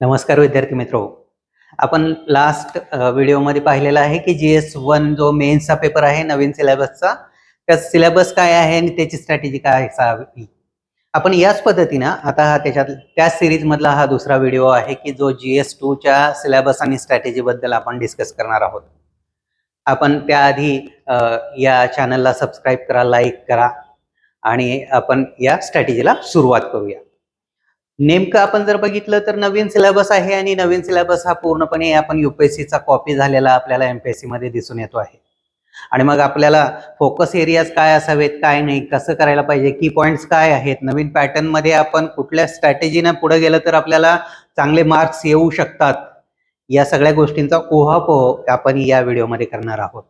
नमस्कार विद्यार्थी मित्रो. आपण लास्ट व्हिडिओमध्ये पाहिलेला आहे की जी एस वन जो मेन्सचा पेपर आहे नवीन सिलेबसचा त्या सिलेबस काय आहे आणि त्याची स्ट्रॅटेजी काय असावी? आपण याच पद्धतीनं आता हा त्याच्यात त्या सिरीजमधला हा दुसरा व्हिडिओ आहे की जो जी एस टूच्या सिलेबस आणि स्ट्रॅटेजी बद्दल आपण डिस्कस करणार आहोत. आपण त्याआधी या चॅनलला सबस्क्राईब करा लाईक करा आणि आपण या स्ट्रॅटेजीला सुरुवात करूया. नेमकं आपण जर बघितलं तर नवीन सिलेबस आहे आणि नवीन सिलेबस हा पूर्णपणे आपण युपीएससीचा कॉपी झालेला आपल्याला एमपीएससी मध्ये दिसून येतो आहे. आणि मग आपल्याला फोकस एरियाज काय असावेत काय नाही कसं करायला पाहिजे की पॉईंट्स काय आहेत नवीन पॅटर्नमध्ये आपण कुठल्या स्ट्रॅटेजीने पुढे गेलं तर आपल्याला चांगले मार्क्स येऊ शकतात या सगळ्या गोष्टींचा ओहापोह आपण या व्हिडिओमध्ये करणार आहोत.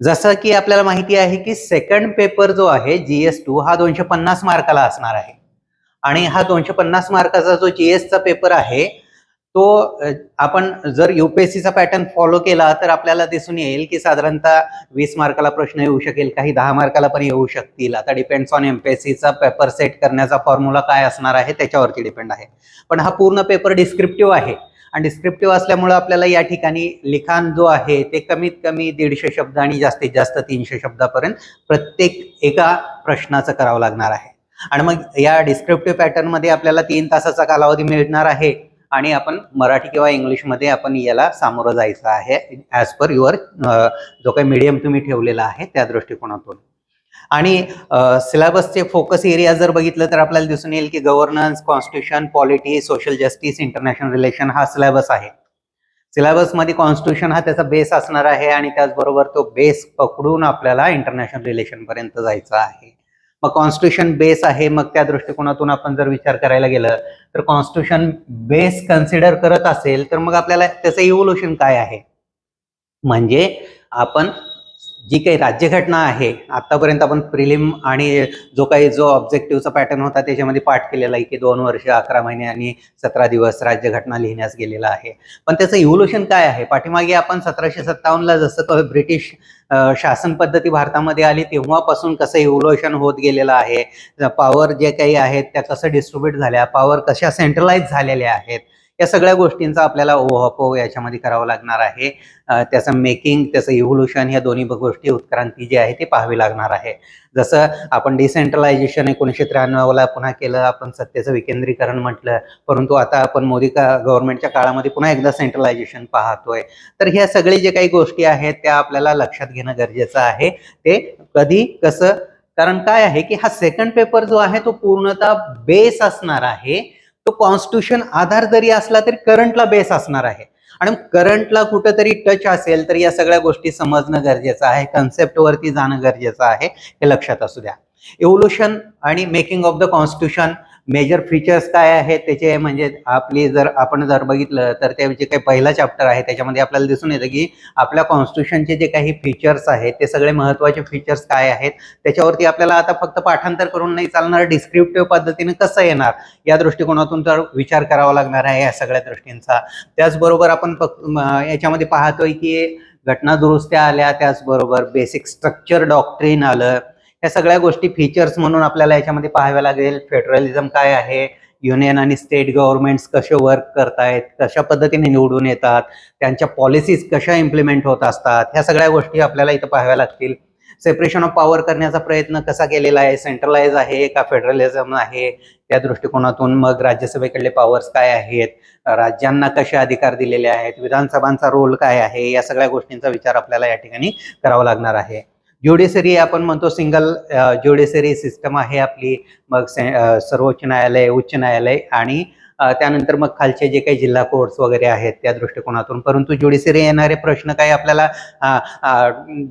जसं की आपल्याला माहिती आहे की सेकंड पेपर जो आहे जीएस टू हा दोनशे पन्नास मार्काला असणार आहे. आणि हा दोनशे पन्नास मार्काचा जो जीएसचा पेपर आहे तो आपण जर युपीएससीचा पॅटर्न फॉलो केला तर आपल्याला दिसून येईल की साधारणतः वीस मार्काला प्रश्न येऊ शकेल काही दहा मार्काला पण येऊ शकतील. आता डिपेंड्स ऑन एमपीएससीचा पेपर सेट करण्याचा फॉर्म्युला काय असणार आहे त्याच्यावरती डिपेंड आहे. पण हा पूर्ण पेपर डिस्क्रिप्टिव्ह आहे. आणि डिस्क्रिप्टिव्ह असल्यामुळे आपल्याला या ठिकाणी लिखाण जो आहे ते कमीत कमी दीडशे शब्द आणि जास्तीत जास्त तीनशे शब्दापर्यंत प्रत्येक एका प्रश्नाचं करावं लागणार आहे. आणि मग या डिस्क्रिप्टिव्ह पॅटर्नमध्ये आपल्याला तीन तासाचा कालावधी मिळणार आहे. आणि आपण मराठी किंवा इंग्लिशमध्ये आपण याला सामोरं जायचं आहे ॲज पर युअर जो काही मीडियम तुम्ही ठेवलेला आहे त्या दृष्टिकोनातून. आणि सिलेबसचे फोकस एरिया जर बघितलं तर आपल्याला दिसून येईल की governance constitution polity social justice international relation हा सिलेबस आहे. सिलेबसमध्ये कॉन्स्टिट्यूशन हा त्याचा बेस असणार आहे आणि त्याचबरोबर तो बेस पकडून आपल्याला इंटरनॅशनल रिलेशन पर्यंत जायचं आहे. मग कॉन्स्टिट्यूशन बेस आहे मग त्या दृष्टिकोनातून आपण जर विचार करायला गेलं तर कॉन्स्टिट्यूशन बेस कन्सिडर करत असेल तर मग आपल्याला त्याचं इव्होल्युशन काय आहे? म्हणजे आपण जी काही राज्यघटना आहे आतापर्यंत आपण प्रिलिम आणि जो काही जो ऑब्जेक्टिव्हचा पॅटर्न होता त्याच्यामध्ये पाठ केलेला आहे की दोन वर्ष अकरा महिने आणि सतरा दिवस राज्यघटना लिहिण्यास गेलेला आहे. पण त्याचं इव्होल्युशन काय आहे? पाठीमागे आपण सतराशे सत्तावन्नला जसं ब्रिटिश शासन पद्धती भारतामध्ये आली तेव्हापासून कसं इव्होल्युशन होत गेलेलं आहे पॉवर जे काही आहेत त्या कसं डिस्ट्रीब्यूट झाल्या पॉवर कशा सेंट्रलाइज झालेल्या आहेत या सगळ्या गोष्टींचा आपल्याला ओहापो याच्यामध्ये करावा लागणार आहे. त्याचं मेकिंग त्याचं इव्होल्युशन ह्या दोन्ही गोष्टी उत्क्रांती जी आहे ती पाहावी लागणार आहे. जसं आपण डिसेंट्रलायझेशन एकोणीसशे त्र्याण्णवला पुन्हा केलं आपण सत्तेचं विकेंद्रीकरण म्हटलं परंतु आता आपण मोदी का गव्हर्नमेंटच्या काळामध्ये पुन्हा एकदा सेंट्रलायझेशन पाहतोय. तर ह्या सगळे जे काही गोष्टी आहेत त्या आपल्याला लक्षात घेणं गरजेचं आहे. ते कधी कसं कारण काय आहे की हा सेकंड पेपर जो आहे तो पूर्णतः बेस असणार आहे. तो कॉन्स्टिट्यूशन आधार जरी असला तरी करंटला बेस असणार आहे. आणि करंटला कुठंतरी टच असेल तर या सगळ्या गोष्टी समजणं गरजेचं आहे कन्सेप्ट वरती जाणं गरजेचं आहे हे लक्षात असू द्या. इव्होल्युशन आणि making of the constitution major features काय आहेत त्याचे म्हणजे आपली जर आपण जर बघितलं तर ते जे काही पहिला चॅप्टर आहे त्याच्यामध्ये आपल्याला दिसून येतं की आपल्या कॉन्स्टिट्यूशनचे जे काही फीचर्स आहेत ते सगळे महत्त्वाचे फीचर्स काय आहेत त्याच्यावरती आपल्याला आता फक्त पाठांतर करून नाही चालणार डिस्क्रिप्टिव्ह पद्धतीने कसं येणार या दृष्टिकोनातून तर विचार करावा लागणार आहे या सगळ्या दृष्टींचा. त्याचबरोबर आपण फक्त याच्यामध्ये पाहतोय की घटना दुरुस्त्या आल्या त्याचबरोबर बेसिक स्ट्रक्चर डॉक्ट्रीन आलं या सगळ्या गोष्टी फीचर्स म्हणून आपल्याला याच्यामध्ये पाहाव्या लागेल. फेडरलिझम काय आहे? युनियन आणि स्टेट गव्हर्नमेंट्स कसे वर्क करतायत? कशा पद्धतीने निवडून येतात? त्यांच्या पॉलिसीज कशा इम्प्लिमेंट होत असतात? ह्या सगळ्या गोष्टी आपल्याला इथं पाहाव्या लागतील. सेपरेशन ऑफ पॉवर करण्याचा प्रयत्न कसा केलेला आहे? सेंट्रलाइज आहे का फेडरलिझम आहे? त्या दृष्टिकोनातून मग राज्यसभेकडले पॉवर्स काय आहेत? राज्यांना कसे अधिकार दिलेले आहेत? विधानसभांचा रोल काय आहे? या सगळ्या गोष्टींचा विचार आपल्याला या ठिकाणी करावा लागणार आहे. ज्युडिशरी आपण म्हणतो सिंगल ज्युडिशरी सिस्टम आहे आपली. मग सर्वोच्च न्यायालय उच्च न्यायालय आणि त्यानंतर मग खालचे जे काही जिल्हा कोर्ट्स वगैरे आहेत त्या दृष्टिकोनातून. परंतु ज्युडिशरी येणारे प्रश्न काही आपल्याला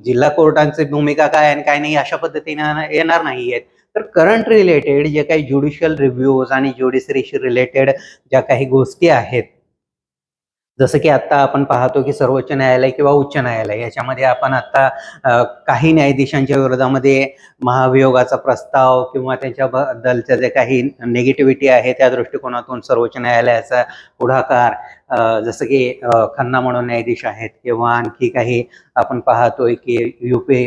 जिल्हा कोर्टांची भूमिका काय आणि काय नाही अशा पद्धतीने येणार नाहीयेत. तर करंट रिलेटेड जे काही ज्युडिशियल रिव्ह्यूज आणि ज्युडिशरीशी रिलेटेड ज्या काही गोष्टी आहेत जसं की आता आपण पाहतो की सर्वोच्च न्यायालय किंवा उच्च न्यायालय याच्यामध्ये आपण आता काही न्यायाधीशांच्या विरोधामध्ये महाभियोगाचा प्रस्ताव किंवा त्यांच्याबद्दलच्या जे काही निगेटिव्हिटी आहे त्या दृष्टिकोनातून सर्वोच्च न्यायालयाचा पुढाकार जसं की खन्ना म्हणून न्यायाधीश आहेत किंवा आणखी काही आपण पाहतोय की युपी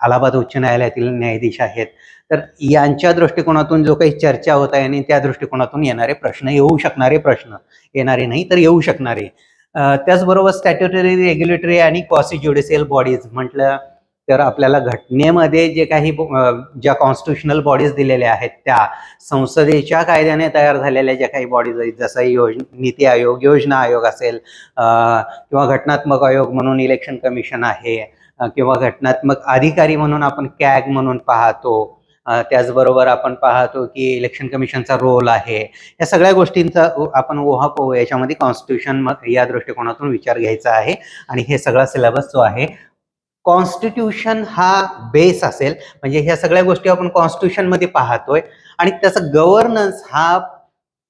अलाहाबाद उच्च न्यायालयातील न्यायाधीश आहेत. तर यांच्या दृष्टिकोनातून जो काही चर्चा होत आहे आणि त्या दृष्टिकोनातून येणारे प्रश्न येऊ शकणारे प्रश्न येणारे नाही तर येऊ शकणारे. त्याचबरोबर स्टॅट्युटरी रेग्युलेटरी आणि कॉसी ज्युडिशियल बॉडीज म्हटलं तर आपल्याला घटनेमध्ये जे काही ज्या कॉन्स्टिट्युशनल बॉडीज दिलेल्या आहेत त्या संसदेच्या कायद्याने तयार झालेल्या ज्या काही बॉडीज आहेत जसं योज नीती आयोग योजना आयोग असेल किंवा घटनात्मक आयोग म्हणून इलेक्शन कमिशन आहे किंवा घटनात्मक अधिकारी म्हणून आपण कॅग म्हणून पाहतो. त्याचबरोबर आपण पाहतो की इलेक्शन कमिशनचा रोल आहे. या सगळ्या गोष्टींचा आपण ओहापोह याच्यामध्ये कॉन्स्टिट्यूशन या दृष्टिकोनातून विचार घ्यायचा आहे. आणि हे सगळा सिलेबस जो आहे कॉन्स्टिट्यूशन हा बेस असेल. म्हणजे ह्या सगळ्या गोष्टी आपण कॉन्स्टिट्यूशनमध्ये पाहतोय. आणि त्याचा गव्हर्नन्स हा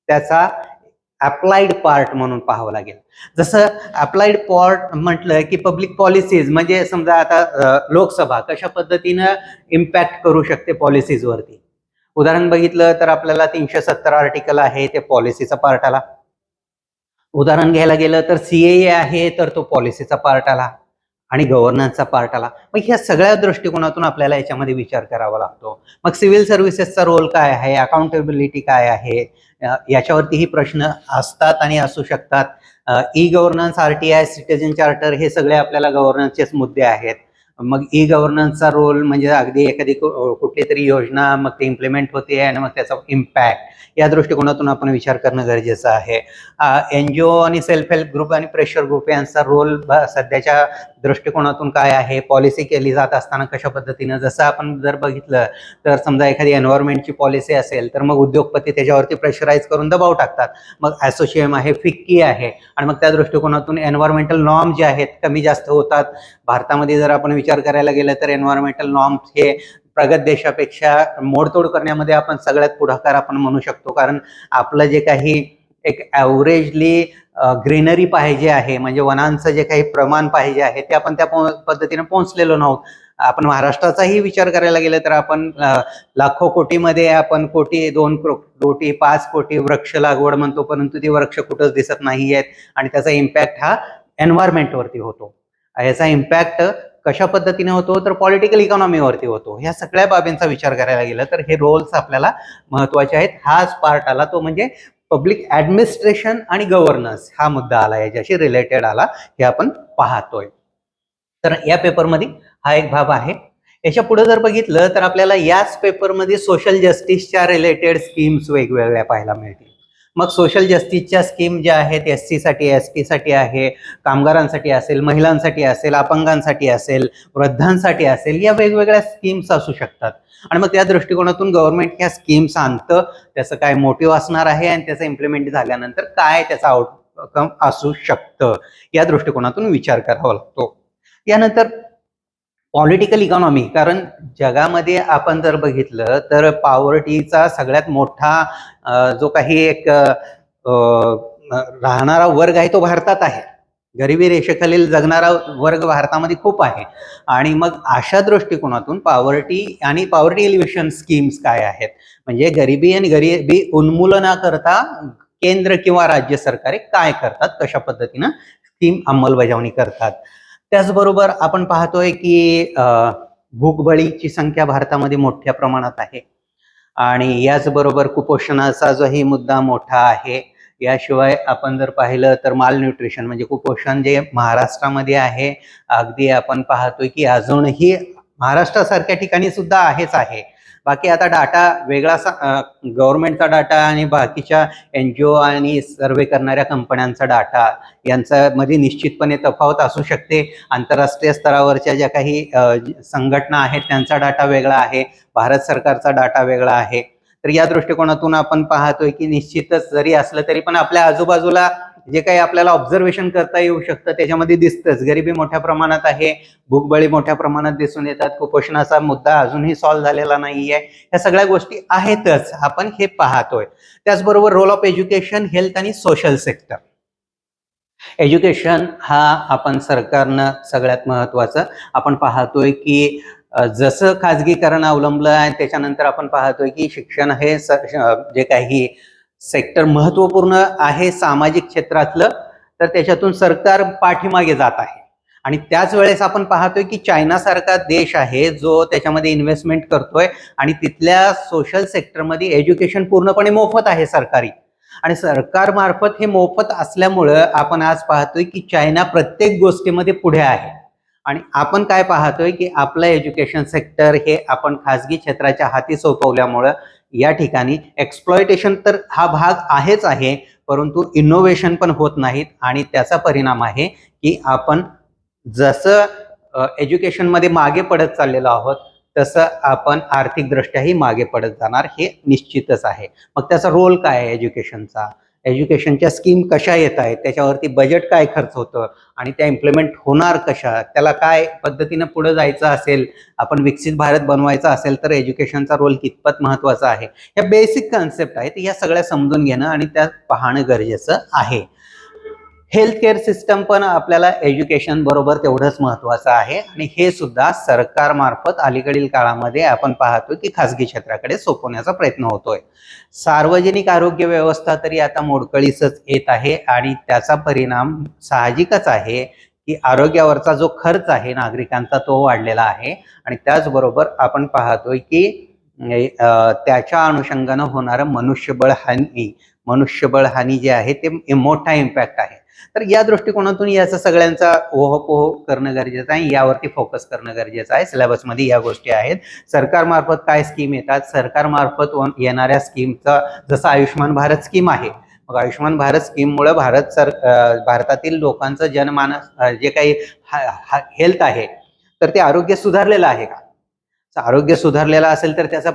त्याचा अप्लाइड पार्ट म्हणून पाहावं लागेल. जसं अप्लाइड पार्ट म्हटलं की पब्लिक पॉलिसीज म्हणजे समजा आता लोकसभा कशा पद्धतीनं इम्पॅक्ट करू शकते पॉलिसीजवरती उदाहरण बघितलं तर आपल्याला तीनशे सत्तर आर्टिकल आहे ते पॉलिसीचा पार्ट आला. उदाहरण घ्यायला गेलं तर सीए आहे तर तो पॉलिसीचा पार्ट आला आणि गव्हर्नन्सचा पार्ट आला. मग ह्या सगळ्या दृष्टिकोनातून आपल्याला याच्यामध्ये विचार करावा लागतो. मग सिव्हिल सर्व्हिसेसचा रोल काय आहे? अकाउंटेबिलिटी काय आहे? याच्यावरतीही प्रश्न असतात आणि असू शकतात. E governance R T I citizen charter हे सगळे आपल्याला गव्हर्नन्सचेच मुद्दे आहेत. मग ई गव्हर्नन्सचा रोल म्हणजे अगदी एखादी कुठली तरी योजना मग ते इम्प्लिमेंट होते आणि मग त्याचा इम्पॅक्ट या दृष्टिकोनातून आपण विचार करणं गरजेचं आहे. एन जी ओ आणि सेल्फ हेल्प ग्रुप आणि प्रेशर ग्रुप यांचा रोल सध्याच्या दृष्टिकोनातून काय आहे? पॉलिसी केली जात असताना कशा पद्धतीनं? जसं आपण जर बघितलं तर समजा एखादी एन्व्हायरमेंटची पॉलिसी असेल तर मग उद्योगपती त्याच्यावरती प्रेशराईज करून दबाव टाकतात. मग असोसिएम आहे फिक्की आहे. आणि मग त्या दृष्टिकोनातून एन्व्हायरमेंटल नॉर्म जे आहेत कमी जास्त होतात. भारतामध्ये जर आपण विचार करायला गेलं तर एन्व्हायरमेंटल नॉर्म्स हे प्रगत देशापेक्षा मोडतोड करण्यामध्ये आपण सगळ्यात पुढाकार आपण म्हणू शकतो. कारण आपलं जे काही एक ॲव्हरेजली ग्रीनरी पाहिजे आहे म्हणजे वनांचं जे काही प्रमाण पाहिजे आहे ते आपण त्या पो- पद्धतीने पोहोचलेलो नव्हतो. आपण महाराष्ट्राचाही विचार करायला गेलं तर आपण लाखो कोटीमध्ये आपण कोटी दोन कोटी पाच कोटी वृक्ष लागवड म्हणतो परंतु ती वृक्ष कुठंच दिसत नाही आहेत आणि त्याचा इम्पॅक्ट हा एन्व्हायरमेंटवरती होतो. याचा इम्पॅक्ट कशा पद्धतीने होतो तर पॉलिटिकल इकॉनॉमीवरती होतो. ह्या सगळ्या बाबींचा विचार करायला गेला तर हे रोल्स आपल्याला महत्त्वाचे आहेत. हाच पार्ट आला तो म्हणजे पब्लिक ऍडमिनिस्ट्रेशन आणि गव्हर्नन्स हा मुद्दा आला याच्याशी रिलेटेड आला हे आपण पाहतोय. तर या पेपरमध्ये हा एक भाग आहे. याच्यापुढे जर बघितलं तर आपल्याला याच पेपरमध्ये सोशल जस्टिसच्या रिलेटेड स्कीम्स वेगवेगळ्या पाहायला मिळतील. मग सोशल जस्टिसच्या स्कीम ज्या आहेत एस सीसाठी एस टी साठी आहे कामगारांसाठी असेल महिलांसाठी असेल अपंगांसाठी असेल वृद्धांसाठी असेल या वेगवेगळ्या स्कीम्स असू शकतात. आणि मग त्या दृष्टिकोनातून गव्हर्नमेंट ह्या स्कीम्स आणतं त्याचं काय मोटिव्ह असणार आहे आणि त्याचं इम्प्लिमेंट झाल्यानंतर काय त्याचा आउटकम असू शकतं या दृष्टिकोनातून विचार करावा लागतो. यानंतर पॉलिटिकल इकॉनॉमी कारण जगामध्ये आपण जर बघितलं तर पॉवर्टीचा सगळ्यात मोठा जो काही एक राहणारा वर्ग आहे तो भारतात आहे. गरिबी रेषेखालील जगणारा वर्ग भारतामध्ये खूप आहे. आणि मग अशा दृष्टिकोनातून पॉवर्टी आणि पॉवर्टी एलिव्हेशन स्कीम्स काय आहेत? म्हणजे गरिबी आणि गरिबी उन्मूलनाकरता केंद्र किंवा राज्य सरकारे काय करतात? कशा पद्धतीनं स्कीम अंमलबजावणी करतात? त्याचबरोबर आपण पाहतोय की भूकबळीची संख्या भारतामध्ये मोठ्या प्रमाणात आहे. आणि याचबरोबर कुपोषणाचा जोही मुद्दा मोठा आहे. याशिवाय आपण जर पाहिलं तर माल न्यूट्रिशन म्हणजे कुपोषण जे महाराष्ट्रामध्ये आहे अगदी आपण पाहतोय की अजूनही महाराष्ट्रासारख्या ठिकाणी सुद्धा आहेच आहे. बाकी आता डाटा वेगळा गव्हर्नमेंटचा डाटा आणि बाकीच्या एन जी ओ आणि सर्वे करणाऱ्या कंपन्यांचा डाटा यांच्यामध्ये निश्चितपणे तफावत असू शकते. आंतरराष्ट्रीय स्तरावरच्या ज्या काही संघटना आहेत त्यांचा डाटा वेगळा आहे. भारत सरकारचा डाटा वेगळा आहे. तर या दृष्टिकोनातून आपण पाहतोय की निश्चितच जरी असलं तरी पण आपल्या आजूबाजूला जे काही आपल्याला ऑब्झर्वेशन करता येऊ शकतं त्याच्यामध्ये दिसतंच. गरिबी मोठ्या प्रमाणात आहे भूकबळी मोठ्या प्रमाणात दिसून येतात. कुपोषणाचा मुद्दा अजूनही सॉल्व्ह झालेला नाहीये. ह्या सगळ्या गोष्टी आहेतच. आपण हे पाहतोय. त्याचबरोबर रोल ऑफ एज्युकेशन हेल्थ आणि सोशल सेक्टर एज्युकेशन हा आपण सरकारनं सगळ्यात महत्वाचं आपण पाहतोय की जसं खाजगीकरण अवलंबलं आहे त्याच्यानंतर आपण पाहतोय की शिक्षण हे जे काही सेक्टर महत्त्वपूर्ण आहे सामाजिक क्षेत्रातलं तर त्याच्यातून सरकार पाठीमागे जात आहे. आणि त्याच वेळेस आपण पाहतोय की चायनासारखा देश आहे जो त्याच्यामध्ये इन्व्हेस्टमेंट करतोय आणि तिथल्या सोशल सेक्टरमध्ये एज्युकेशन पूर्णपणे मोफत आहे सरकारी. आणि सरकारमार्फत हे मोफत असल्यामुळं आपण आज पाहतोय की चायना प्रत्येक गोष्टीमध्ये पुढे आहे. आणि आपण काय पाहतोय की आपलं एज्युकेशन सेक्टर हे आपण खासगी क्षेत्राच्या हाती सोपवल्यामुळं या ठिकाणी एक्सप्लॉयटेशन तर हा भाग आहेच आहे परंतु इनोव्हेशन पण होत नाहीत आणि त्याचा परिणाम आहे की आपण जसं एज्युकेशनमध्ये मागे पडत चाललेलो आहोत तसं आपण आर्थिकदृष्ट्याही मागे पडत जाणार हे निश्चितच आहे. मग त्याचा रोल काय आहे एज्युकेशनचा एज्युकेशनच्या स्कीम कशा येत आहेत त्याच्यावरती बजेट काय खर्च होतं आणि त्या इम्प्लिमेंट होणार कशा त्याला काय पद्धतीनं पुढे जायचं असेल आपण विकसित भारत बनवायचा असेल तर एज्युकेशनचा रोल कितपत महत्त्वाचा आहे ह्या बेसिक कन्सेप्ट आहेत या सगळ्या समजून घेणं आणि त्या पाहणं गरजेचं आहे. हेल्थ केअर सिस्टम पण आपल्याला एज्युकेशन बरोबर तेवढंच महत्वाचं आहे. आणि हे सुद्धा सरकारमार्फत अलीकडील काळामध्ये आपण पाहतो की खासगी क्षेत्राकडे सोपवण्याचा प्रयत्न होतोय. सार्वजनिक आरोग्य व्यवस्था तरी आता मोडकळीसच येत आहे आणि त्याचा परिणाम साहजिकच आहे की आरोग्यावरचा जो खर्च आहे नागरिकांचा तो वाढलेला आहे. आणि त्याचबरोबर आपण पाहतोय की त्याच्या अनुषंगानं होणारं मनुष्यबळ हानी मनुष्यबळ हानी जे आहे ते मोठा इम्पॅक्ट आहे. तर या दृष्टिकोनातून याचा सगळ्यांचा ओहपोह करणं गरजेचं आहे. यावरती फोकस करणं गरजेचं आहे. सिलेबसमध्ये या गोष्टी आहेत. सरकारमार्फत काय स्कीम येतात? सरकारमार्फत येणाऱ्या स्कीमचा जसं आयुष्यमान भारत स्कीम आहे. मग आयुष्यमान भारत स्कीममुळे भारत सर भारतातील लोकांचं जनमानस जे काही हेल्थ आहे तर ते आरोग्य सुधारलेलं आहे का? आरोग्य सुधारलेलं असेल तर त्याचा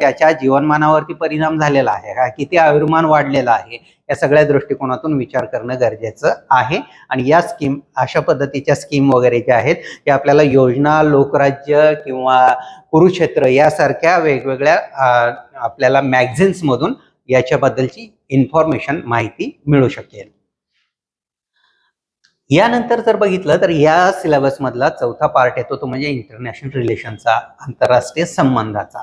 त्याच्या जीवनमानावरती परिणाम झालेला आहे का? किती आयुर्मान वाढलेलं आहे? या सगळ्या दृष्टिकोनातून विचार करणं गरजेचं आहे. आणि या स्कीम अशा पद्धतीच्या स्कीम वगैरे ज्या आहेत त्या आपल्याला योजना लोकराज्य किंवा कुरुक्षेत्र यासारख्या वेगवेगळ्या आपल्याला मॅगझिन्समधून याच्याबद्दलची इन्फॉर्मेशन माहिती मिळू शकेल. यानंतर जर बघितलं तर या सिलेबसमधला चौथा पार्ट येतो तो म्हणजे इंटरनॅशनल रिलेशनचा आंतरराष्ट्रीय संबंधाचा.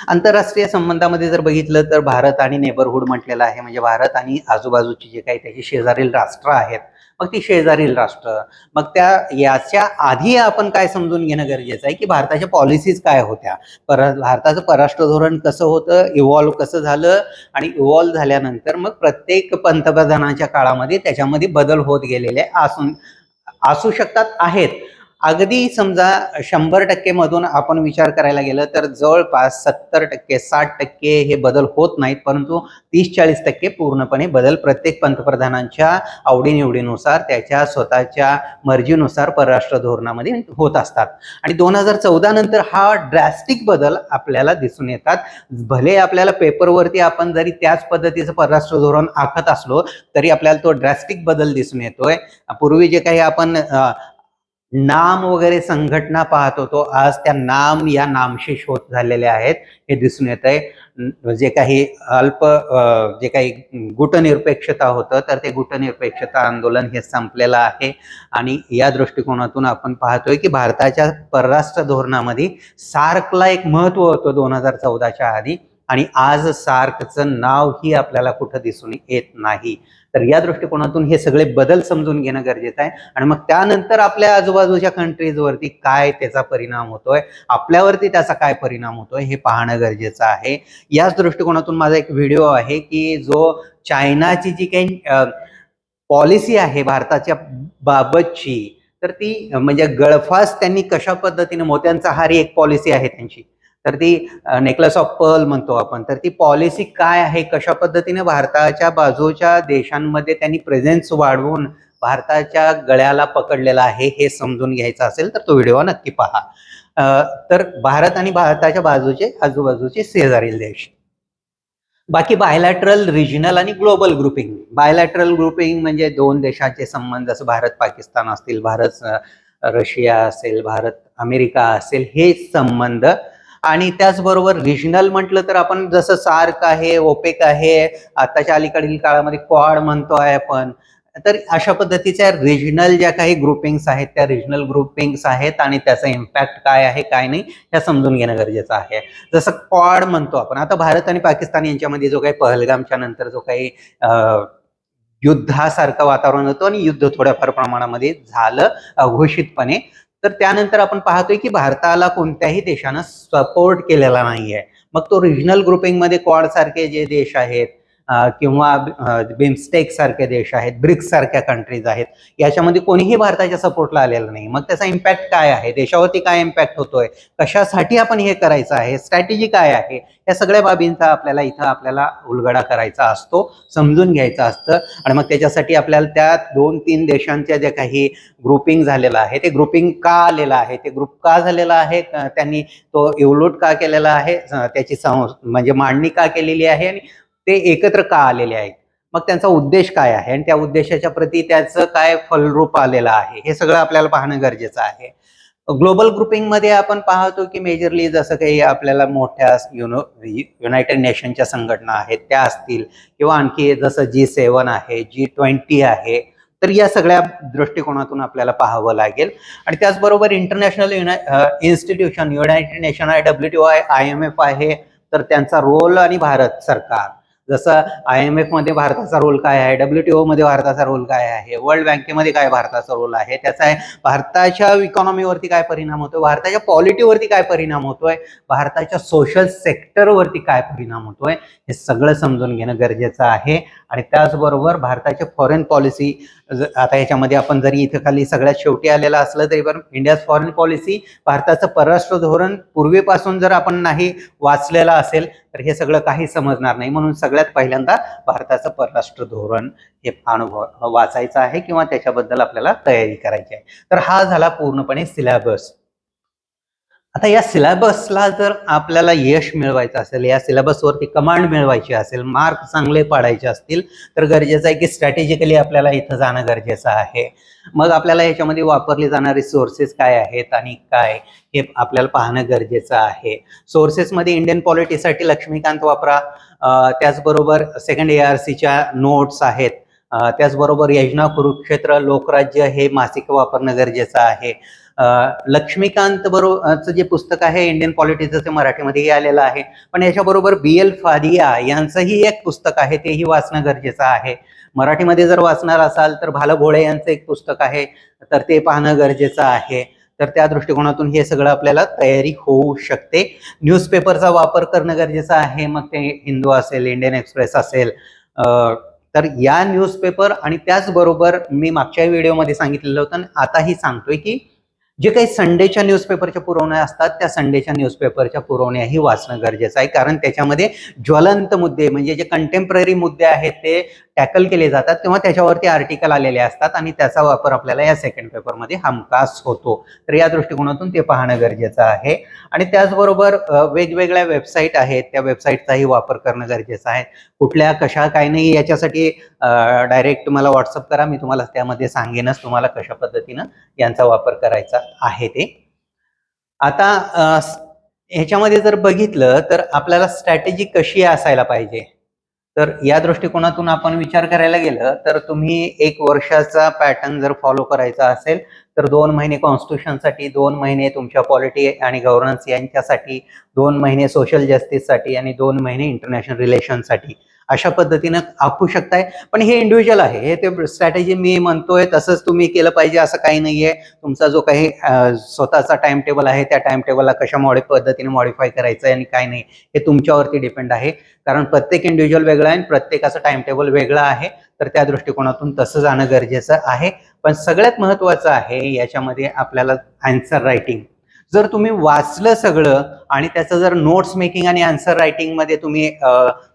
आंतरराष्ट्रीय संबंधामध्ये जर बघितलं तर भारत आणि नेबरहुड म्हटलेलं आहे. म्हणजे भारत आणि आजूबाजूची जे काही त्याची शेजारील राष्ट्र आहेत मग ती शेजारील राष्ट्र. मग त्या याच्या आधी आपण काय समजून घेणं गरजेचं आहे की भारताच्या पॉलिसीज काय होत्या? पर भारताचं परराष्ट्र धोरण कसं होतं? इव्हॉल्व्ह कसं झालं? आणि इव्हॉल्व्ह झाल्यानंतर मग प्रत्येक पंतप्रधानाच्या काळामध्ये त्याच्यामध्ये बदल होत गेलेले असून असू शकतात आहेत. अगदी समजा शंभर टक्के मधून आपण विचार करायला गेलं तर जवळपास सत्तर टक्के साठ टक्के हे बदल होत नाहीत परंतु तीस चाळीस टक्के पूर्णपणे बदल प्रत्येक पंतप्रधानांच्या आवडीनिवडीनुसार त्याच्या स्वतःच्या मर्जीनुसार परराष्ट्र धोरणामध्ये होत असतात. आणि दोन हजार चौदा नंतर हा ड्रॅस्टिक बदल आपल्याला दिसून येतात. भले आपल्याला पेपरवरती आपण जरी त्याच पद्धतीचं परराष्ट्र धोरण आखत असलो तरी आपल्याला तो ड्रॅस्टिक बदल दिसून येतोय. पूर्वी जे काही आपण नाम वगैरे संघटना पाहत होतो आज त्या नाम या नामशेष होत झालेले आहेत. हे दिसून येत आहे जे काही अल्प जे काही गुटनिरपेक्षता होतं तर ते गुटनिरपेक्षता आंदोलन हे संपलेलं आहे. आणि या दृष्टिकोनातून आपण पाहतोय की भारताच्या परराष्ट्र धोरणामध्ये सार्कला एक महत्त्व होतं दोन हजार चौदाच्या आधी. आणि आज सार्कचं नाव ही आपल्याला कुठं दिसून येत नाही. तर या दृष्टिकोनातून हे सगळे बदल समजून घेणं गरजेचं आहे. आणि मग त्यानंतर आपल्या आजूबाजूच्या कंट्रीजवरती काय त्याचा परिणाम होतोय? आपल्यावरती त्याचा काय परिणाम होतोय? हे पाहणं गरजेचं आहे. याच दृष्टिकोनातून माझा एक व्हिडिओ आहे की जो चायनाची जी काही पॉलिसी आहे भारताच्या बाबतची तर ती म्हणजे गळफास त्यांनी कशा पद्धतीने मोत्यांचा हारी एक पॉलिसी आहे त्यांची. तर ती नेकलेस ऑफ पर्ल म्हणतो आपण. तर ती पॉलिसी काय आहे? कशा पद्धतीने भारताच्या बाजूच्या देशांमध्ये त्यांनी प्रेझेन्स वाढवून भारताच्या गळ्याला पकडलेला आहे हे समजून घ्यायचं असेल तर तो व्हिडिओ नक्की पहा. तर भारत आणि भारताच्या बाजूचे आजूबाजूचे शेजारील देश. बाकी बायलॅटरल रिजनल आणि ग्लोबल ग्रुपिंग बायलॅटरल ग्रुपिंग म्हणजे दोन देशांचे संबंध जसं भारत पाकिस्तान असतील भारत रशिया असेल भारत अमेरिका असेल हे संबंध आणि त्याचबरोबर रिजनल म्हटलं तर आपण जसं सार्क आहे ओपेक आहे आताच्या अलीकडील काळामध्ये क्वाड म्हणतोय आपण. तर अशा पद्धतीच्या रिजनल ज्या काही ग्रुपिंग्स आहेत त्या रिजनल ग्रुपिंग्स आहेत आणि त्याचा इम्पॅक्ट काय आहे काय नाही हे समजून घेणं गरजेचं आहे. जसं क्वाड म्हणतो आपण. आता भारत आणि पाकिस्तान यांच्यामध्ये जो काही पहलगामच्या नंतर जो काही युद्धासारखं वातावरण होतं आणि युद्ध थोड्याफार प्रमाणामध्ये झालं अघोषितपणे तर त्यानंतर आपण पाहतोय की भारताला कोणत्याही देशानं सपोर्ट केलेला नाहीये. मग तो रिजनल ग्रुपिंगमध्ये क्वाड सारखे जे देश आहेत किंवा बिमस्टेक सारखे देश आहेत ब्रिक्स सारख्या कंट्रीज आहेत याच्यामध्ये कोणीही भारताच्या सपोर्टला आलेलं नाही. मग त्याचा इम्पॅक्ट काय आहे? देशावरती काय इम्पॅक्ट होतोय? कशासाठी आपण हे करायचं आहे? स्ट्रॅटेजी काय आहे? या सगळ्या बाबींचा आपल्याला इथं आपल्याला उलगडा करायचा असतो समजून घ्यायचं असतं. आणि मग त्याच्यासाठी आपल्याला त्या दोन तीन देशांच्या ज्या काही ग्रुपिंग झालेलं आहे ते ग्रुपिंग का आलेलं आहे? ते ग्रुप का झालेलं आहे? त्यांनी तो एवलोट का केलेला आहे? त्याची म्हणजे मांडणी का केलेली आहे? आणि ते एकत्र का आलेले आहेत? मग त्यांचा उद्देश काय आहे? आणि त्या उद्देशाच्या प्रती त्याचं काय फलरूप आलेलं आहे? हे सगळं आपल्याला पाहणं गरजेचं आहे. ग्लोबल ग्रुपिंगमध्ये आपण पाहतो की मेजरली जसं काही आपल्याला मोठ्या युनो युनायटेड नेशनच्या संघटना आहेत त्या असतील. किंवा आणखी जसं जी सेवन आहे जी ट्वेंटी आहे. तर या सगळ्या दृष्टिकोनातून आपल्याला पाहावं लागेल. आणि त्याचबरोबर इंटरनॅशनल इन्स्टिट्यूशन युनायटेड नेशन आहे W T I I M F आहे. तर त्यांचा रोल आणि भारत सरकार. जसं आय एम एफमध्ये भारताचा रोल काय आहे? डब्ल्यू मध्ये भारताचा रोल काय आहे? वर्ल्ड बँकेमध्ये काय भारताचा रोल आहे? त्याचा आहे भारताच्या इकॉनॉमीवरती काय परिणाम होतोय? भारताच्या पॉलिटीवरती काय परिणाम होतोय? भारताच्या सोशल सेक्टरवरती काय परिणाम होतोय? हे सगळं समजून घेणं गरजेचं आहे. आणि त्याचबरोबर भारताच्या फॉरेन पॉलिसी आता याच्यामध्ये आपण जरी इथं खाली सगळ्यात शेवटी आलेलं असलं तरी पण इंडियाज फॉरेन पॉलिसी भारताचं परराष्ट्र धोरण पूर्वीपासून जर आपण नाही वाचलेलं असेल तर हे सगळं काही समजणार नाही. म्हणून सगळ्यात पहिल्यांदा भारताचं परराष्ट्र धोरण हे अनुभव वाचायचं आहे किंवा त्याच्याबद्दल आपल्याला तयारी करायची आहे. तर हा झाला पूर्णपणे सिलेबस आता या सिलेबसला जर आपल्याला यश मिळवायचं असेल या सिलेबसवरती कमांड मिळवायची असेल मार्क चांगले पाडायचे असतील तर गरजेचं आहे की स्ट्रॅटेजिकली आपल्याला इथं जाणं गरजेचं आहे. मग आपल्याला याच्यामध्ये वापरले जाणारे सोर्सेस काय आहेत आणि काय हे आपल्याला पाहणं गरजेचं आहे. सोर्सेसमध्ये इंडियन पॉलिटीसाठी लक्ष्मीकांत वापरा. त्याचबरोबर सेकंड ए आर सीच्या नोट्स आहेत. त्याचबरोबर योजना कुरुक्षेत्र लोकराज्य हे मासिक वापरणं गरजेचं आहे. लक्ष्मीकांत बरोबरचं जे पुस्तक आहे इंडियन पॉलिटिक्सचं ते मराठीमध्येही आलेलं आहे. पण याच्याबरोबर बी एल फादिया यांचंही एक पुस्तक आहे तेही वाचणं गरजेचं आहे. मराठीमध्ये जर वाचणार असाल तर भाल भोळे यांचं एक पुस्तक आहे तर ते पाहणं गरजेचं आहे. तर त्या दृष्टिकोनातून हे सगळं आपल्याला तयारी होऊ शकते. न्यूजपेपरचा वापर करणं गरजेचं आहे मग ते हिंदू असेल इंडियन एक्सप्रेस असेल. तर या न्यूजपेपर आणि त्याचबरोबर मी मागच्या व्हिडिओमध्ये सांगितलेलं होतं आणि आताही सांगतोय की जे काही संडेच्या न्यूजपेपरच्या पुरवण्या असतात त्या संडेच्या न्यूजपेपरच्या पुरवण्याही वाचणं गरजेचं आहे. कारण त्याच्यामध्ये ज्वलंत मुद्दे म्हणजे जे कंटेम्पररी मुद्दे आहेत ते टॅकल केले जातात किंवा त्याच्यावरती आर्टिकल आलेले असतात आणि त्याचा वापर आपल्याला या सेकंड पेपरमध्ये हमखास होतो. तर या दृष्टिकोनातून ते पाहणं गरजेचं आहे. आणि त्याचबरोबर वेगवेगळ्या वेबसाईट आहेत. त्या वेबसाईटचाही वापर करणं गरजेचं आहे. कुठल्या कशा काय नाही याच्यासाठी डायरेक्ट मला व्हॉट्सअप करा. मी तुम्हाला त्यामध्ये सांगेनच तुम्हाला कशा पद्धतीनं यांचा वापर करायचा आहे ते. आता ह्याच्यामध्ये जर बघितलं तर आपल्याला स्ट्रॅटेजी कशी असायला पाहिजे? तर या दृष्टिकोनातून आपण विचार करायला गेलं तर तुम्ही एक वर्षाचा पॅटर्न जर फॉलो करायचा असेल तर दोन महिने कॉन्स्टिट्यूशनसाठी दोन महिने तुमच्या पॉलिटी आणि गव्हर्नन्स यांच्यासाठी दोन महिने सोशल जस्टिससाठी आणि दोन महिने इंटरनॅशनल रिलेशनसाठी अशा पद्धतीनं आखू शकताय. पण हे इंडिव्हिज्युअल आहे. हे ते स्ट्रॅटेजी मी म्हणतोय तसंच तुम्ही केलं पाहिजे असं काही नाही आहे तुमचा जो काही स्वतःचा टाइम टेबल आहे त्या टाइम टेबलला कशा मॉडि पद्धतीने मॉडिफाय करायचं आहे आणि काय नाही हे तुमच्यावरती डिपेंड आहे. कारण प्रत्येक इंडिव्हिज्युअल वेगळं आहे आणि प्रत्येकाचं टाइम टेबल वेगळं आहे. तर त्या दृष्टिकोनातून तसं जाणं गरजेचं आहे. पण सगळ्यात महत्वाचं आहे याच्यामध्ये आपल्याला आन्सर रायटिंग जर तुम्ही वाचलं सगळं आणि त्याचं जर नोट्स मेकिंग आणि आन्सर रायटिंगमध्ये तुम्ही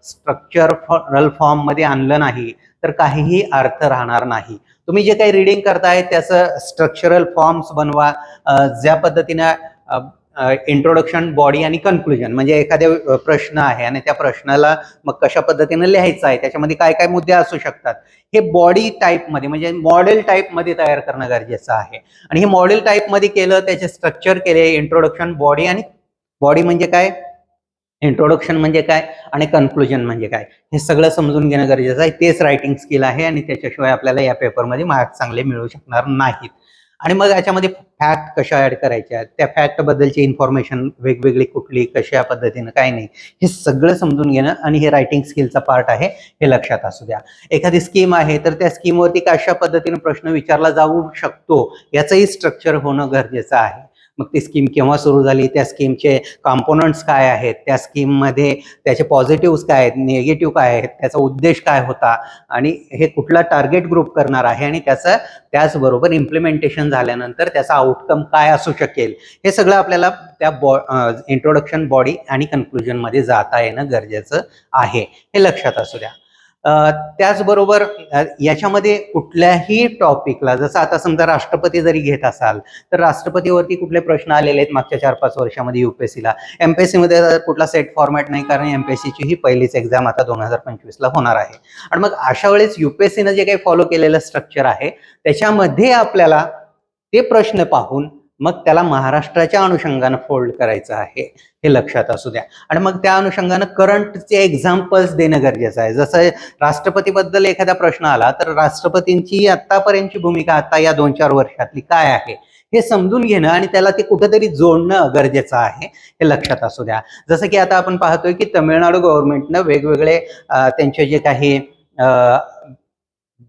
स्ट्रक्चरल फॉर्ममध्ये आणलं नाही तर काहीही अर्थ राहणार नाही. तुम्ही जे काही रिडिंग करताय त्याचं स्ट्रक्चरल फॉर्म्स बनवा. ज्या पद्धतीनं इंट्रोडक्शन बॉडी आणि कन्क्लुजन म्हणजे एखाद्या प्रश्न आहे आणि त्या प्रश्नाला मग कशा पद्धतीने लिहायचं आहे त्याच्यामध्ये काय काय मुद्दे असू शकतात हे बॉडी टाईपमध्ये म्हणजे मॉडेल टाईपमध्ये तयार करणं गरजेचं आहे. आणि हे मॉडेल टाईपमध्ये केलं त्याचे स्ट्रक्चर केले इंट्रोडक्शन बॉडी आणि बॉडी म्हणजे काय? इंट्रोडक्शन म्हणजे काय? आणि कन्क्लुजन म्हणजे काय? हे सगळं समजून घेणं गरजेचं आहे. तेच रायटिंग स्किल आहे आणि त्याच्याशिवाय आपल्याला या पेपरमध्ये मार्क्स चांगले मिळू शकणार नाहीत. आणि मग याच्यामध्ये फॅक्ट कशा ऍड करायच्या? त्या फॅक्ट बद्दलची इन्फॉर्मेशन वेगवेगळी कुठली कशा पद्धतीनं काय नाही हे सगळं समजून घेणं आणि हे रायटिंग स्किलचा पार्ट आहे हे लक्षात असू द्या. एखादी स्कीम आहे तर त्या स्कीमवरती कशा पद्धतीने प्रश्न विचारला जाऊ शकतो याचंही स्ट्रक्चर होणं गरजेचं आहे. मग ती स्कीम केव्हा सुरू झाली? त्या स्कीमचे कॉम्पोनंट्स काय आहेत? त्या स्कीममध्ये त्याचे पॉझिटिव्ह काय आहेत? निगेटिव्ह काय आहेत? त्याचा उद्देश काय होता? आणि हे कुठला टार्गेट ग्रुप करणार आहे? आणि त्याचं त्याचबरोबर इम्प्लिमेंटेशन झाल्यानंतर त्याचा आउटकम काय असू शकेल? हे सगळं आपल्याला त्या बॉ इंट्रोडक्शन बॉडी आणि कन्क्लुजनमध्ये जाता येणं गरजेचं आहे. हे लक्षात असू द्या. त्याचबरोबर याच्यामध्ये कुठल्याही टॉपिकला जसं आता समजा राष्ट्रपती जरी घेत असाल तर राष्ट्रपतीवरती कुठले प्रश्न आलेले आहेत मागच्या चार पाच वर्षामध्ये युपीएससीला एमपीएससी मध्ये कुठला सेट फॉर्मॅट नाही कारण एमपीएससीची ही पहिलीच एक्झाम आता दोन हजार पंचवीसला होणार आहे. आणि मग अशा वेळेस युपीएससीनं जे काही फॉलो केलेलं स्ट्रक्चर आहे त्याच्यामध्ये आपल्याला ते प्रश्न पाहून मग त्याला महाराष्ट्राच्या अनुषंगानं फोल्ड करायचं आहे हे लक्षात असू द्या. आणि मग त्या अनुषंगानं करंटचे एक्झाम्पल्स देणं गरजेचं आहे. जसं राष्ट्रपतीबद्दल एखादा प्रश्न आला तर राष्ट्रपतींची आत्तापर्यंतची भूमिका आता या दोन चार वर्षातली काय आहे हे समजून घेणं आणि त्याला ते कुठंतरी जोडणं गरजेचं आहे हे लक्षात असू द्या. जसं की आता आपण पाहतोय की तमिळनाडू गव्हर्नमेंटनं वेगवेगळे त्यांचे जे काही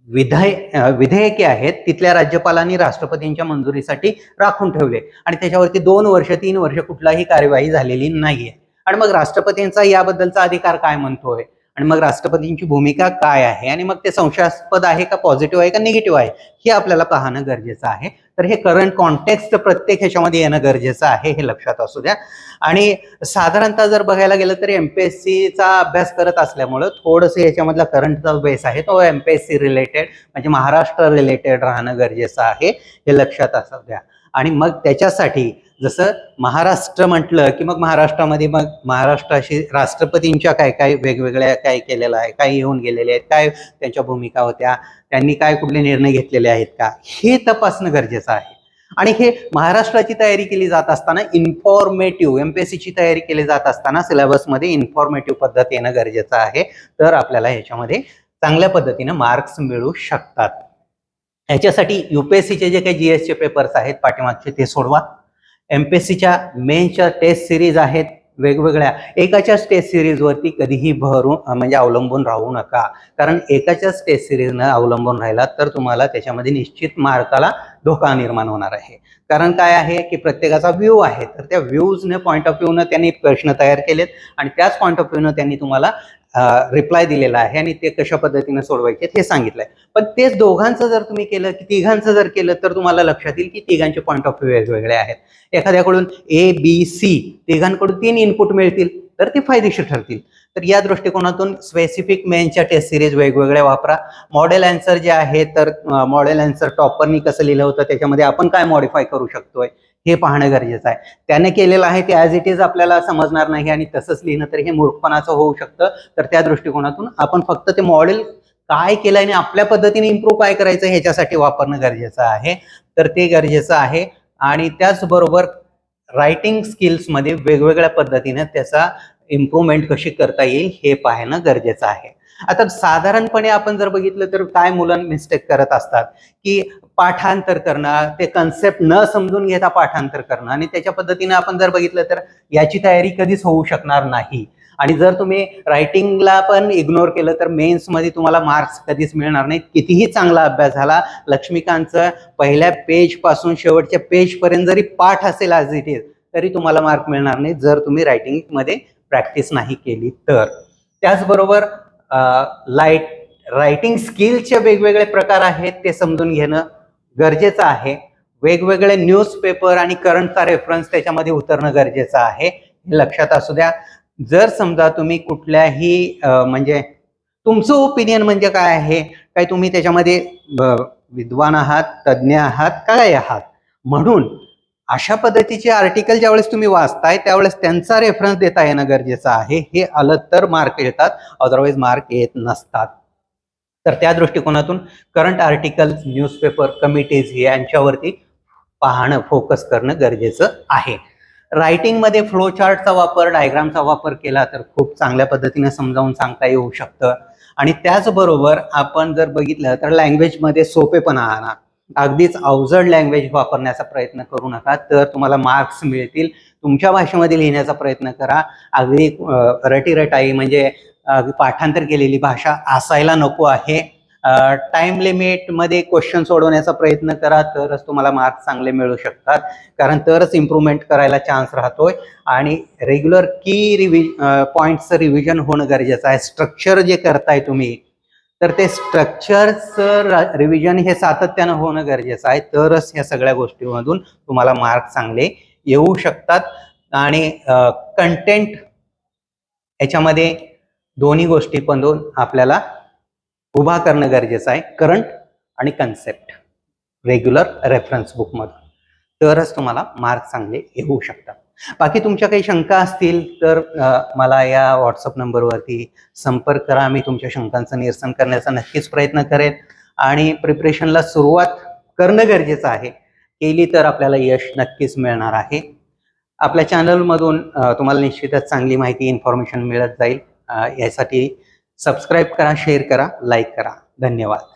विधाय विधेयके आहेत तिथल्या राज्यपालांनी राष्ट्रपतींच्या मंजुरीसाठी राखून ठेवले. आणि त्याच्यावरती दोन वर्ष तीन वर्ष कुठलाही कार्यवाही झालेली नाहीये. आणि मग राष्ट्रपतींचा याबद्दलचा अधिकार काय म्हणतोय? आणि मग राष्ट्रपतींची भूमिका काय आहे? आणि मग ते संशयास्पद आहे का पॉझिटिव्ह आहे का निगेटिव्ह आहे? हे आपल्याला पाहणं गरजेचं आहे. तर हे करंट कॉन्टेक्स्ट प्रत्येक ह्याच्यामध्ये येणं गरजेचं आहे हे लक्षात असू द्या. आणि साधारणतः जर बघायला गेलं तर एमपीएससीचा अभ्यास करत असल्यामुळं थोडंसं याच्यामधला करंटचा बेस आहे. तो एमपीएससी रिलेटेड म्हणजे महाराष्ट्र रिलेटेड राहणं गरजेचं आहे हे लक्षात असू द्या. आणि मग त्याच्यासाठी जसं महाराष्ट्र म्हटलं की मग महाराष्ट्रामध्ये मग महाराष्ट्राशी राष्ट्रपतींच्या काय काय वेगवेगळ्या काय केलेलं आहे काय येऊन गेलेले आहेत काय त्यांच्या भूमिका होत्या त्यांनी काय कुठले निर्णय घेतलेले आहेत का? हे तपासणं गरजेचं आहे. आणि हे महाराष्ट्राची तयारी केली जात असताना इन्फॉर्मेटिव्ह एमपीएससीची तयारी केली जात असताना सिलेबसमध्ये इन्फॉर्मेटिव्ह पद्धत येणं गरजेचं आहे. तर आपल्याला ह्याच्यामध्ये चांगल्या पद्धतीनं मार्क्स मिळू शकतात. ह्याच्यासाठी युपीएससीचे जे काही जीएसचे पेपर्स आहेत पाठीमागचे ते सोडवा. एमपीएससीच्या मेनच्या टेस्ट सिरीज आहेत वेगवेगळ्या. एकाच्याच टेस्ट सिरीजवरती कधीही भरून म्हणजे अवलंबून राहू नका. कारण एकाच्याच टेस्ट सिरीजनं अवलंबून राहिला तर तुम्हाला त्याच्यामध्ये निश्चित मार्काला धोका निर्माण होणार आहे. कारण काय आहे की प्रत्येकाचा व्ह्यू आहे. तर त्या व्ह्यूजने पॉईंट ऑफ व्ह्यूनं त्यांनी प्रश्न तयार केलेत आणि त्याच पॉईंट ऑफ व्ह्यूनं त्यांनी तुम्हाला रिप्लाय दिलेला आहे आणि ते कशा पद्धतीने सोडवायचे हे सांगितलंय. पण तेच दोघांचं जर तुम्ही केलं की तिघांचं जर केलं तर तुम्हाला लक्षात येईल की तिघांचे पॉईंट ऑफ व्ह्यू वेगवेगळे आहेत. एखाद्याकडून ए बी सी तिघांकडून तीन इनपुट मिळतील तर ते फायदेशीर ठरतील. तर या दृष्टिकोनातून स्पेसिफिक मेनच्या टेस्ट सिरीज वेगवेगळ्या वापरा. मॉडेल अँसर जे आहे तर मॉडेल अँसर टॉपरनी कसं लिहिलं होतं त्याच्यामध्ये आपण काय मॉडिफाय करू शकतोय? हे पाहणं गरजेचं आहे. त्याने केलेलं आहे ते ॲज इट इज आपल्याला समजणार नाही आणि तसंच लिहिणं तर हे मूर्खपणाचं होऊ शकतं. तर त्या दृष्टिकोनातून आपण फक्त ते मॉडेल काय केलं आणि आपल्या पद्धतीने इम्प्रूव्ह काय करायचं ह्याच्यासाठी वापरणं गरजेचं आहे. तर ते गरजेचं आहे. आणि त्याचबरोबर रायटिंग स्किल्समध्ये वेगवेगळ्या पद्धतीने त्याचा इम्प्रूव्हमेंट कशी करता येईल हे पाहणं गरजेचं आहे. आता साधारणपणे आपण जर बघितलं तर काय मुलं मिस्टेक करत असतात? की पाठांतर करणं ते कन्सेप्ट न समजून घेता पाठांतर करणं आणि त्याच्या पद्धतीने आपण जर बघितलं तर याची तयारी कधीच होऊ शकणार नाही. आणि जर तुम्ही रायटिंगला पण इग्नोर केलं तर मेन्समध्ये तुम्हाला मार्क्स कधीच मिळणार नाहीत. कितीही चांगला अभ्यास झाला लक्ष्मीकांतचं पहिल्या पेजपासून शेवटच्या पेजपर्यंत जरी पाठ असेल आज इट इज तरी तुम्हाला मार्क मिळणार नाही जर तुम्ही रायटिंगमध्ये प्रॅक्टिस नाही केली तर. त्याचबरोबर लाइट रायटिंग स्किलचे वेगवेगळे प्रकार आहेत ते समजून घेणं गरजेचं आहे. वेगवेगळे न्यूजपेपर आणि करंटचा रेफरन्स त्याच्यामध्ये उतरणं गरजेचं आहे. हे लक्षात असू द्या. जर समजा तुम्ही कुठल्याही म्हणजे तुमचं ओपिनियन म्हणजे काय आहे? काय तुम्ही त्याच्यामध्ये विद्वान आहात तज्ज्ञ आहात काय आहात? म्हणून अशा पद्धतीचे आर्टिकल ज्यावेळेस तुम्ही वाचताय त्यावेळेस त्यांचा रेफरन्स देता येणं गरजेचं आहे. हे आलं तर मार्क येतात. अदरवाईज मार्क येत नसतात. तर त्या दृष्टिकोनातून करंट आर्टिकल्स न्यूजपेपर कमिटीज यांच्यावरती पाहणं फोकस करणं गरजेचं आहे. रायटिंगमध्ये फ्लो चार्टचा वापर डायग्रामचा वापर केला तर खूप चांगल्या पद्धतीने समजावून सांगता येऊ शकतं. आणि त्याचबरोबर आपण जर बघितलं तर लँग्वेजमध्ये सोपेपणा आणा अगदीच अवजड लँग्वेज वापरण्याचा प्रयत्न करू नका तर तुम्हाला मार्क्स मिळतील. तुमच्या भाषेमध्ये लिहिण्याचा प्रयत्न करा. अगदी रटीरटाई म्हणजे पाठांतर केलेली भाषा असायला नको आहे. टाइम लिमिटमध्ये क्वेश्चन सोडवण्याचा प्रयत्न करा तरच तुम्हाला मार्क्स चांगले मिळू शकतात. कारण तरच इम्प्रूव्हमेंट करायला चान्स राहतोय. आणि रेग्युलर की रिव्हि पॉईंटचं रिव्हिजन होणं गरजेचं आहे. स्ट्रक्चर जे करताय तुम्ही तर ते स्ट्रक्चरचं रिव्हिजन हे सातत्यानं होणं गरजेचं आहे. तरच ह्या सगळ्या गोष्टीमधून तुम्हाला मार्क चांगले येऊ शकतात. आणि कंटेंट याच्यामध्ये दोन्ही गोष्टी पण दोन आपल्याला उभा करणं गरजेचं आहे करंट आणि कन्सेप्ट रेग्युलर रेफरन्स बुकमधून तरच तुम्हाला मार्क चांगले येऊ शकतात. बाकी तुमच्या काही शंका असतील तर मला या व्हॉट्सअप नंबरवरती संपर्क करा. मी तुमच्या शंकांचं निरसन करण्याचा नक्कीच प्रयत्न करेन. आणि प्रिपरेशनला सुरुवात करणं गरजेचं आहे. केली तर आपल्याला यश नक्कीच मिळणार आहे. आपल्या चॅनलमधून तुम्हाला निश्चितच चांगली माहिती इन्फॉर्मेशन मिळत जाईल. यासाठी सबस्क्राईब करा शेअर करा लाईक करा. धन्यवाद.